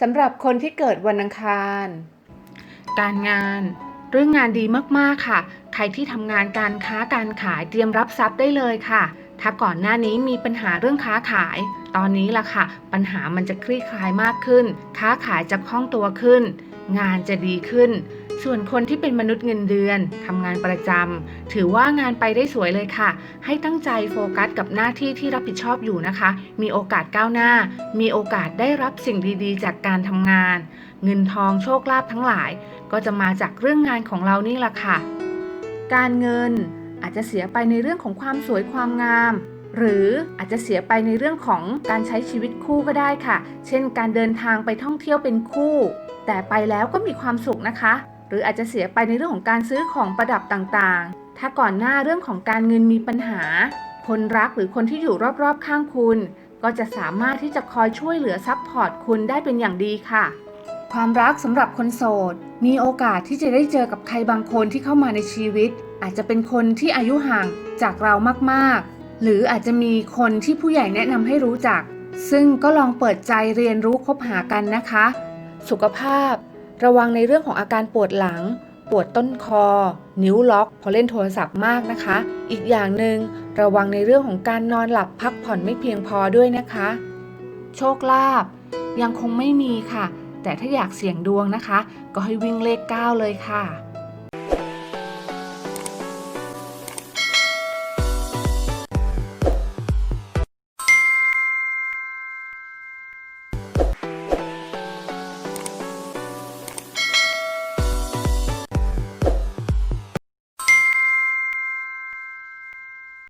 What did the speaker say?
สำหรับคนที่เกิดวันอังคาร การงาน เรื่องงานดีมากๆค่ะ ใครที่ทำงานการค้าการขายเตรียมรับทรัพย์ได้เลยค่ะ ถ้าก่อนหน้านี้มีปัญหาเรื่องค้าขาย ตอนนี้ล่ะค่ะ ปัญหามันจะคลี่คลายมากขึ้น ค้าขายจะคล่องตัวขึ้น งานจะดีขึ้น ส่วนคนที่เป็นมนุษย์เงินเดือนทำงานประจำถือว่างานไปได้สวยเลยค่ะ ให้ตั้งใจโฟกัสกับหน้าที่ที่รับผิดชอบอยู่นะคะ มีโอกาสก้าวหน้า มีโอกาสได้รับสิ่งดีๆ จากการทำงาน เงินทองโชคลาภทั้งหลาย ก็จะมาจากเรื่องงานของเรานี่แหละค่ะ การเงินอาจจะเสียไปในเรื่องของความสวยความงามหรืออาจจะเสียไปในเรื่องของการใช้ชีวิตคู่ก็ได้ค่ะ เช่น การเดินทางไปท่องเที่ยวเป็นคู่ แต่ไปแล้วก็มีความสุขนะคะ หรืออาจจะเสียไปในเรื่องของการซื้อของประดับต่างๆ ถ้าก่อนหน้าเรื่องของการเงินมีปัญหา คนรักหรือคนที่อยู่รอบๆข้างคุณ ก็จะสามารถที่จะคอยช่วยเหลือซัพพอร์ตคุณได้เป็นอย่างดีค่ะ ความรักสำหรับคนโสด มีโอกาสที่จะได้เจอกับใครบางคนที่เข้ามาในชีวิต อาจจะเป็นคนที่อายุห่างจากเรามากๆ หรืออาจจะมีคนที่ผู้ใหญ่แนะนำให้รู้จัก ซึ่งก็ลองเปิดใจเรียนรู้คบหากันนะคะ สุขภาพ ระวังในเรื่องของอาการปวดหลัง ปวดต้นคอ นิ้วล็อกพอเล่นโทรศัพท์มากนะคะ อีกอย่างหนึ่งระวังในเรื่องของการนอนหลับพักผ่อนไม่เพียงพอด้วยนะคะ โชคลาภยังคงไม่มีค่ะ แต่ถ้าอยากเสี่ยงดวงนะคะ ก็ให้วิ่งเลข 9 เลยค่ะ